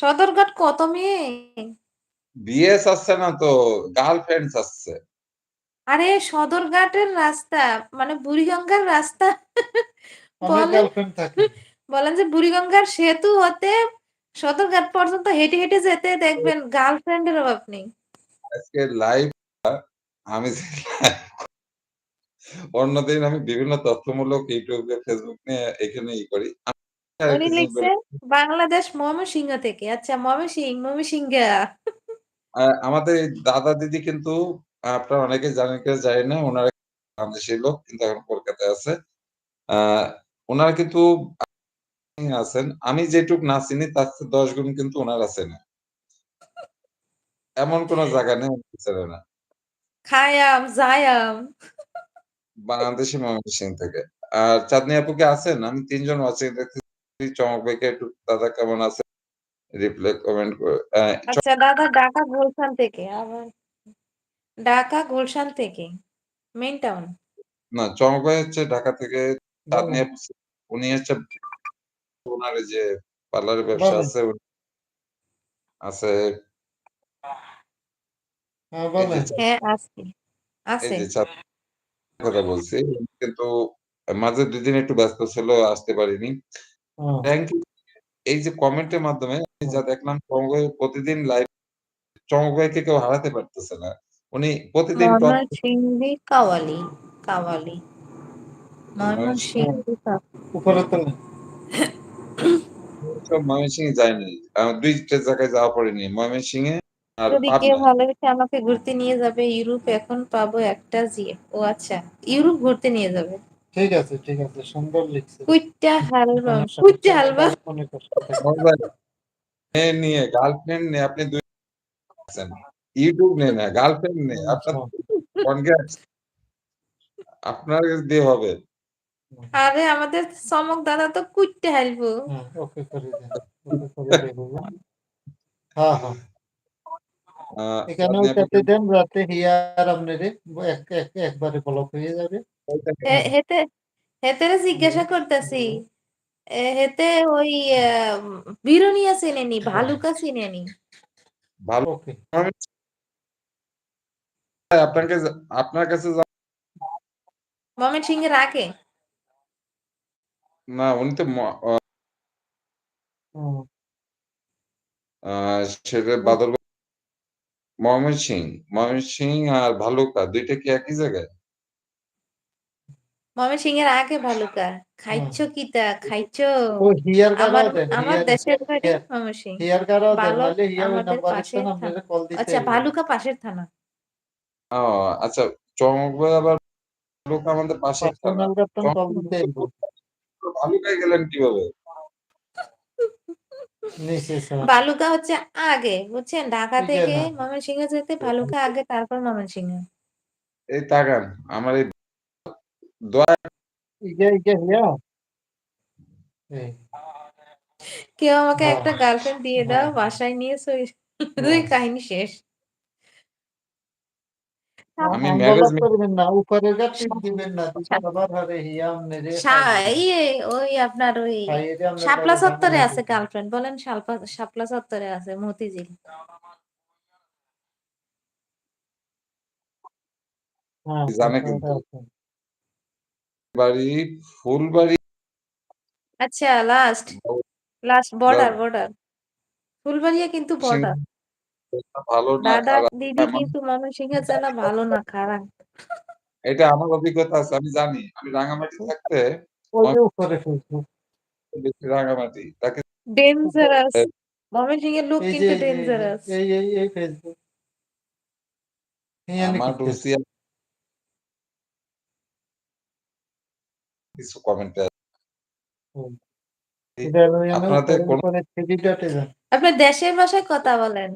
সদরঘাট কত মেয়ে? বিএস আসছে না তো, গার্লফ্রেন্ডস আসছে। আরে সদরঘাটের রাস্তা মানে বুড়িগঙ্গার রাস্তা বলেন গার্লফ্রেন্ড থাকে। বলেন যে বুড়িগঙ্গার সেতু হতে সদরঘাট পর্যন্ত হেঁটে, হেঁটে যেতে দেখবেন গার্লফ্রেন্ডের অভাব নেই। আজকে লাইভটা আমি অন্যদিন আমি বিভিন্ন তথ্যমূলক YouTube ফেসবুক নিয়ে এখানে ই করি। আমি উনি বাংলাদেশ ময়মনসিংহ থেকে। আচ্ছা ময়মনসিংহ, ময়মনসিংহা। আমাদের দাদা দিদি কিন্তু আপনারা অনেকে জানেন জানি না। বাংলাদেশী লোক কিন্তু এখন কলকাতায় আছে। কিন্তু আছেন। আমি যেটুক না চিনি তার চেয়ে ১০ গুণ কিন্তু ওনার আছে না এমন কোন জায়গা নেই না। খায়াম, জায়াম। বাংলাদেশী ময়মনসিংহ থেকে। আর চাঁদনী আপু কি আছেন? আমি ৩ জন ওয়াচিং দেখতেছি। চমক ভাইকে একটু দাদা কেমন আছেন? রিপ্লাই কমেন্ট করে আচ্ছা দাদা ঢাকা গুলশান থেকে আবার ঢাকা গুলশান থেকে। Main town. না চমক ভাই হচ্ছে ঢাকা থেকে উনি হচ্ছে এই যে পার্লারের ব্যবসা আছে আছে হ্যাঁ, হ্যাঁ আছে। আছে। কথা বলছি। কিন্তু মাঝে দুদিন একটু ব্যস্ত ছিল আসতে পারিনি। Thank you. এই যে কমেন্টের মাধ্যমে আমি যা দেখলাম চমক প্রতিদিন লাইভ চমক ভাইকে কেউ হারাতে পারতেছে না। উনি প্রতিদিন কাওয়ালি, কাওয়ালি। ময়মনসিংহ উপরে তোলেন। ময়মনসিংহে যাইনি। আ ২ টা জায়গায় যাওয়া পড়েনি। ময়মনসিংহে। ভালোবেসে আমাকে ঘুরতে নিয়ে যাবে ইউরোপ এখন পাবো একটা। ও আচ্ছা। ইউরোপ ঘুরতে নিয়ে যাবে। ঠিক আছে, ঠিক আছে। সুন্দর লিখছেন। কুইট্টা হালবা, সমস্যা কুইট্টা হালবা। ভাই মেয়ে নিয়ে গার্লফ্রেন্ড নিয়ে আপনি ২ আছেন। YouTube নিয়ে না, গার্লফ্রেন্ড নিয়ে। আপনার আচ্ছা। কনগ্রাটস। আপনার দিয়ে হবে। আরে আমাদের চমক দাদা তো কুইট্টা হালবো। হুম, ওকে করে দেন। ওকে করে দেব। হ্যাঁ, হ্যাঁ। আ এখানে চাঁদনী ওইটাতে দেন যাতে হিয়ার আপনারে এক এক একবারে ব্লক হয়ে যাবে। হেতে হেতেরে জিজ্ঞাসা করতেছি। এ হেতে ওই বিরুনিয়া চেনেনি, ভালুকা চিনেনি। ভালো আপনাকে আপনার কাছে যা ময়মনসিংহের আগে। না উনি তো সেটা বাদল ময়মনসিংহ, ময়মনসিংহ আর ভালুকা দুইটা কি একই জায়গায়? ময়মনসিংহের আগে ভালুকা। খাইছো কিতা? খাইছো? ও হিয়ার আমার আমার দেশের বাড়ি হিয়ার ময়মনসিংহ। হিয়ার গারাও দেন। বালক নাহলে হিয়া ওই আমাদের নাম্বার পাশের না থানা। কল দিতে আচ্ছা। ভালুকা পাশের থানা। ও আচ্ছা চমক ভাই আবার ভালুকা আমাদের পাশের থানা। কল দিতে। ভালুকায় গেলেন কীভাবে? ভালুকা হচ্ছে আগে বুঝছেন? ঢাকা থেকে। ময়মনসিংহে যেতে ভালুকা আগে তারপর ময়মনসিংহ। এই তাকান আমার এই দয়া ইগে ইগে হিয়া। এই। কেউ আমাকে। একটা গার্লফ্রেন্ড দিয়ে দাও। বাসায় নিয়ে সই হ্যাঁ। কাহিনী শেষ। আমি ম্যারেজ করবেন না। উপরের গা দিবেন না। আবার হারে হিয়া দিবে। ইয়ে ওই আপনার ওই শাপলা চত্বরে আছে গার্লফ্রেন্ড বলেন শালপা শাপলা চত্বরে আছে মতিঝিল। হ্যাঁ, জানে কিন্তু। আছে। বাড়ি ফুলবাড়ি আচ্ছা last, last border, border. Phulbaria কিন্তু বর্ডার। ভালো না দাদা খারাপ দিদি এমন কিন্তু ময়মনসিংহ জেলা ভালো না খারাপ। এটা আমার অভিজ্ঞতা আছে আমি জানি। আমি রাঙামাটি থাকতে ওই যে উপরে ফেসবুক। বেশি রাঙামাটি। তাকে ডেঞ্জারাস। ময়মনসিংহের লোক এই যে কিন্তু এই যে ডেঞ্জারাস। এই এই এই ফেসবুক। হিয়া আমার কিছু কমেন্টে আপনাদের কোন। আপনি দেশের ভাষায় কথা বলেন।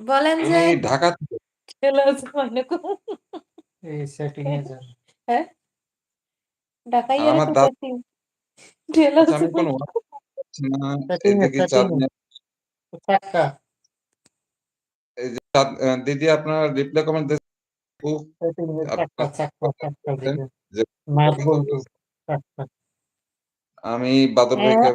বলেন যে ঢাকা থেকে ঠেলা এই সেটিং এ যান। হ্যাঁ? সেটিং আচ্ছা আমি কোনো দিদি আপনার রিপ্লাই কমেন্ট দেখু যে। চাক্কা। আমি বাদর ভাইকে